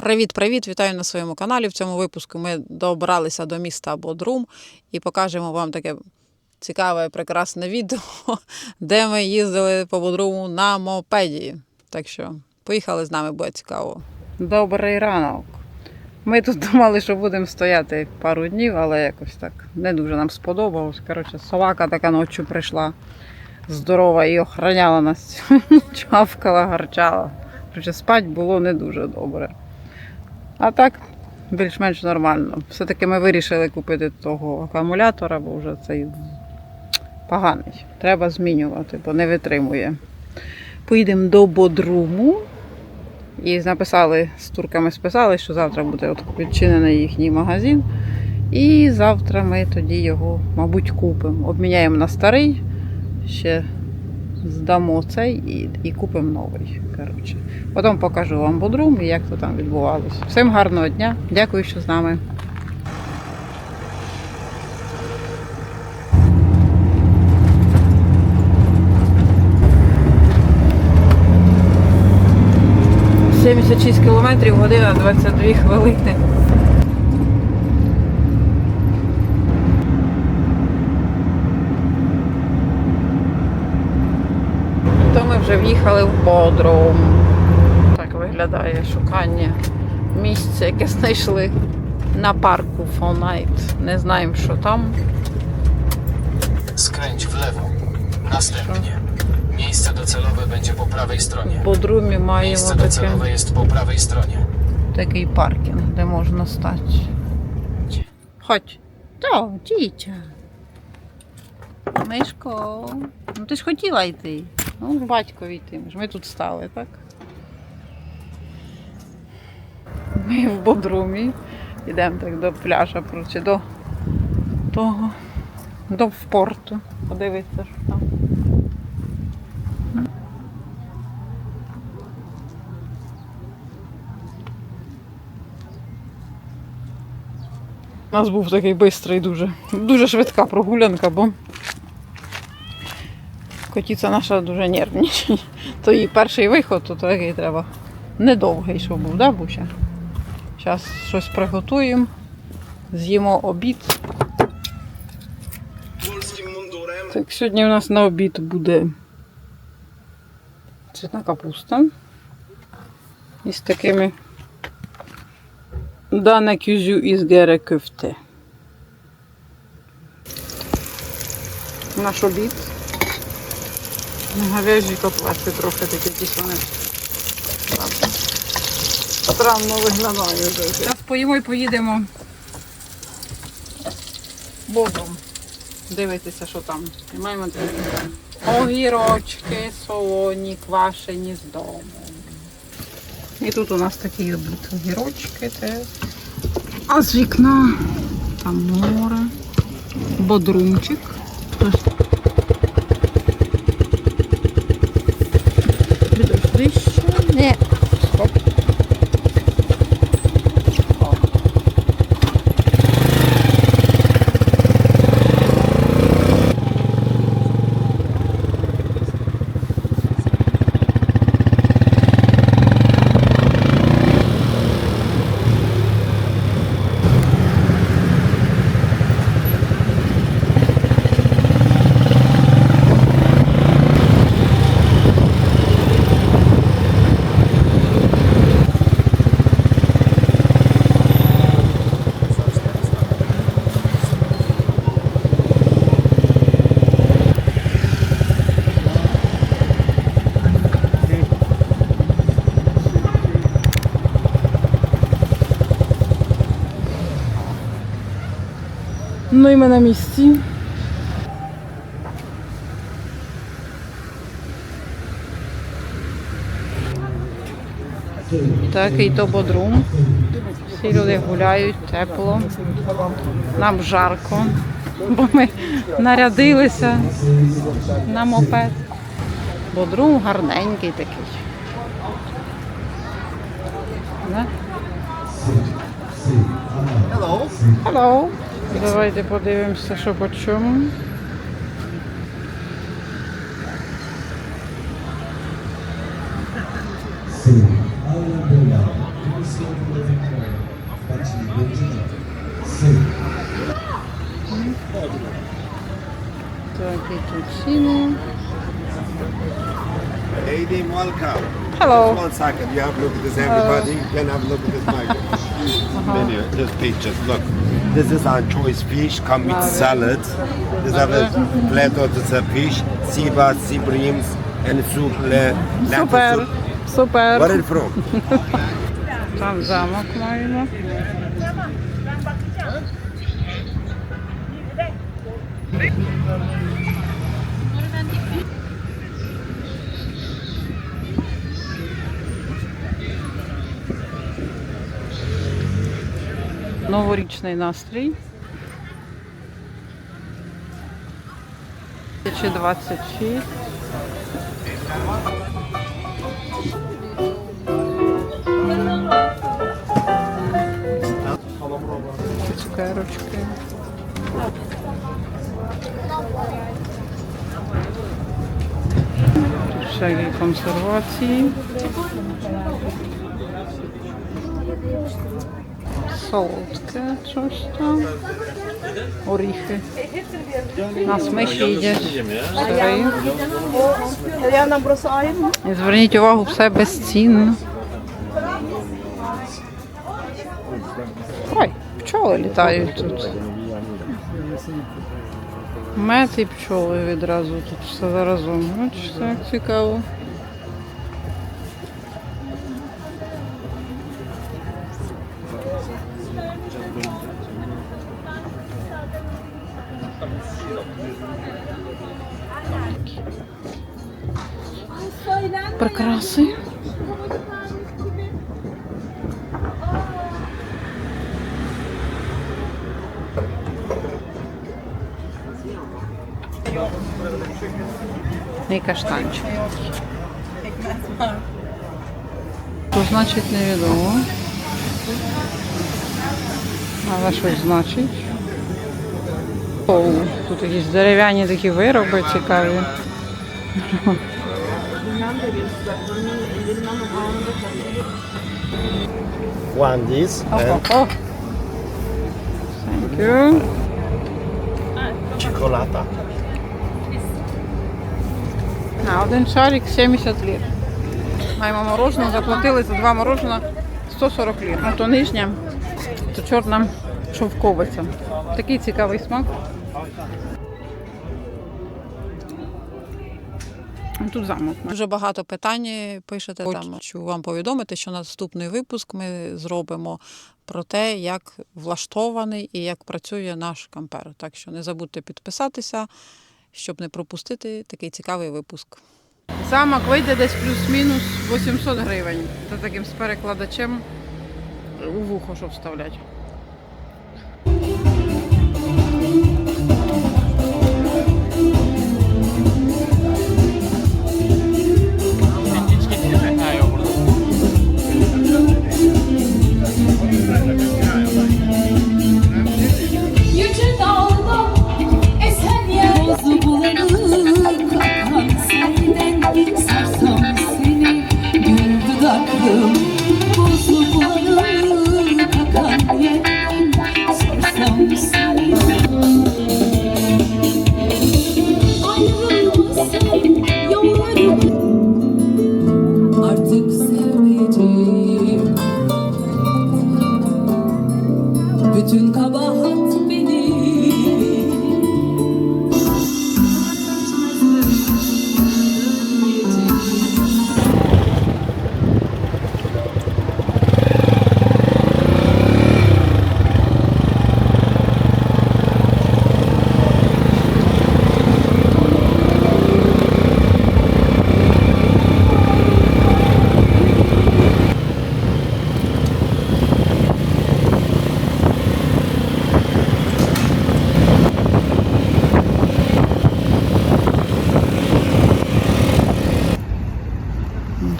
Привіт-привіт! Вітаю на своєму каналі. В цьому випуску ми добралися до міста Бодрум і покажемо вам таке цікаве, прекрасне відео, де ми їздили по Бодруму на мопеді. Так що поїхали з нами, буде цікаво. Добрий ранок. Ми тут думали, що будемо стояти пару днів, але якось так не дуже нам сподобалось. Коротше, собака така ночі прийшла здорова і охороняла нас. Чавкала, гарчала. Коротше, спать було не дуже добре. А так, більш-менш нормально. Все-таки ми вирішили купити того акумулятора, бо вже цей поганий. Треба змінювати, бо не витримує. Поїдемо до Бодруму. І написали, з турками списали, що завтра буде от відчинений їхній магазин. І завтра ми тоді його, мабуть, купимо. Обміняємо на старий, ще здамо цей і, і купимо новий. Коротше. Потім покажу вам Бодрум і як то там відбувалося. Всім гарного дня. Дякую, що з нами. «76 кілометрів, година 22 хвилини. вже в'їхали в Бодрум. Так виглядає шукання місця, яке знайшли на парку Фонайт. Не знаємо, що там. Skręć w lewo. Następnie. Miejsce docelowe będzie po prawej В stronie. Бодрумі маємо Miejsce таке, docelowe jest po prawej stronie. такий паркінг, де можна стати. Ходь. То, тітя. Мишко. Ну ти ж хотіла йти. Ну, з батькові йти. Ми тут стали, так? Ми в Бодрумі. Йдемо так до пляжа, коротше, до того. До порту. Подивитися, що там. У нас був такий бистрий дуже, дуже швидка прогулянка, бо котіця наша дуже нервничає. То її перший виход, то такий треба недовгий, щоб був, да, Буся? Зараз щось приготуємо, з'їмо обід. Так, сьогодні у нас на обід буде цвітна капуста із такими дана кюзю із гере köfte. Наш обід. Говяжі котлети трохи такі якісь вони. Странно виглядають. Зараз поїмо і поїдемо богом дивитися, що там. І маємо такі огірочки, солоні, квашені з дому. І тут у нас такий обід. Огірочки теж. А з вікна там море, бодрумчик. Ну і ми на місці. Такий то бодрум. Всі люди гуляють, тепло. Нам жарко, бо ми нарядилися на мопед. Бодрум гарненький такий. Да? Hello. Давайте подивимося, що по чому. Так, і тут ціни. Lady Malcolm. Hello. Just one second. You have a look at this, everybody. you can have a look at this menu. -huh. menu. This pictures. Look. This is our choice fish. Come with ah, salad. This is a platter. This is fish. Siba, sibrims, and soup. Super. Soup. Super. Where are you from? Tam zamek. Новорічний настрій. 2026. Цукерочки. Всякі консервації. Солодке щось там. Оріхи. На смиші йде сири. Ja nam brosayım. І зверніть увагу, все безцінно. Ой, пчоли літають тут. Мед і пчоли відразу тут все заразом. Бачите, цікаво. Прикраси. І каштанчик. Що значить невідомо. Але щось значить. О, тут якісь дерев'яні такі вироби цікаві. One this and о. Thank you. chocolate. А, один шарик 70 лір. Маємо мороженое, заплатили за два морожена 140 лір. А то нижня, то чорна шовковиця. Такий цікавий смак. Тут замок. Дуже багато питань пишете там. Хочу вам повідомити, що наступний випуск ми зробимо про те, як влаштований і як працює наш кампер. Так що не забудьте підписатися, щоб не пропустити такий цікавий випуск. Замок вийде десь плюс-мінус 800 гривень. Це таким з перекладачем у вухо, щоб вставляти.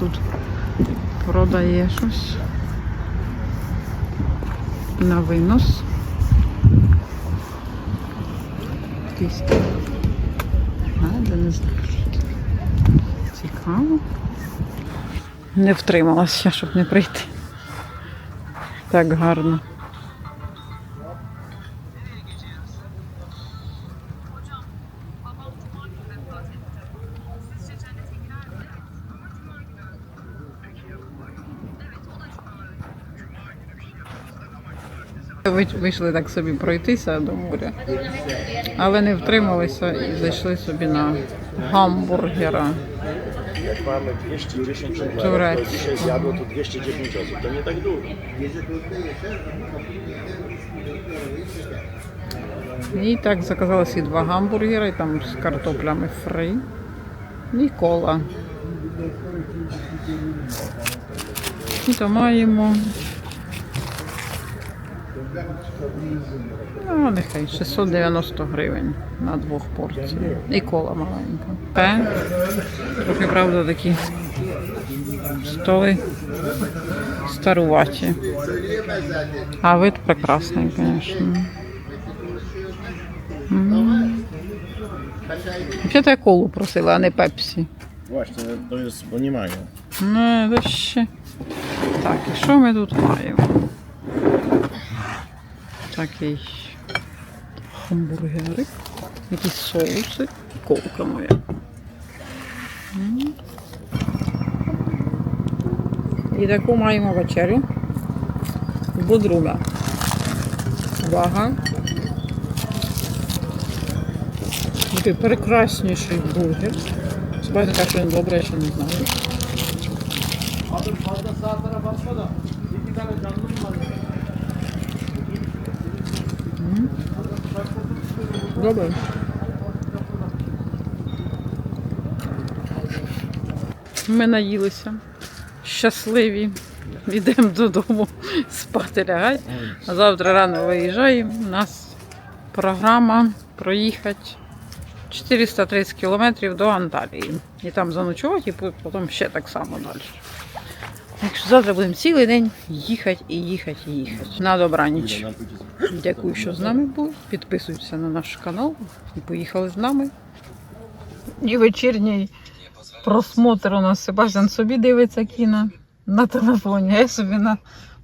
Тут продає щось на винос. Якийсь де не знаю. Цікаво. Не втрималася, щоб не прийти. Так гарно. Ви- Вийшли так собі пройтися до моря, але nie втрималися і зайшли собі на гамбургера. Jak mamy 210 osób, Które- to dzisiaj zjadło to 209 osób, to nie tak dużo. І так заказали собі два гамбургера, і там з картоплями фри і кола. І то маємо. Ну, нехай 690 гривень на двох порцій. І кола маленька. Пе. Трохи, правда, такі столи старуваті. А вид прекрасний, звісно. Взагалі я колу просила, а не пепсі. Właśnie, to jest, bo. Ну, ще. Так, і що ми тут маємо? Такий хамбургерик, якісь соуси, колка моя. І таку маємо вечерю. Бодруга. Увага. Такий прекрасніший бургер. Бачите, що він добре, я ще не знаю. Добре. Ми наїлися. Щасливі. Йдемо додому спати лягати. А завтра рано виїжджаємо. У нас програма проїхати 430 кілометрів до Анталії. І там заночувати, і потім ще так само далі. Так що завтра будемо цілий день їхати і їхати і їхати. На добраніч. Дякую, що з нами були. Підписуйтеся на наш канал і поїхали з нами. І вечірній просмотр у нас Себастьян собі дивиться кіно на телефоні, а я собі на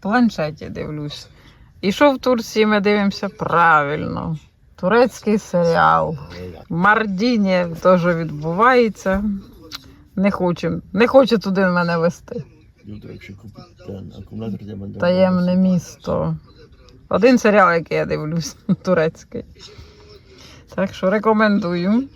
планшеті дивлюсь. І що в Турції ми дивимося правильно. Турецький серіал. Мардіні теж відбувається. Не хочу, не хоче туди мене вести. Jak się kupi ten akumulator, to ja. Таємне місто. Один серіал, який я дивлюсь, турецький. Так що рекомендую.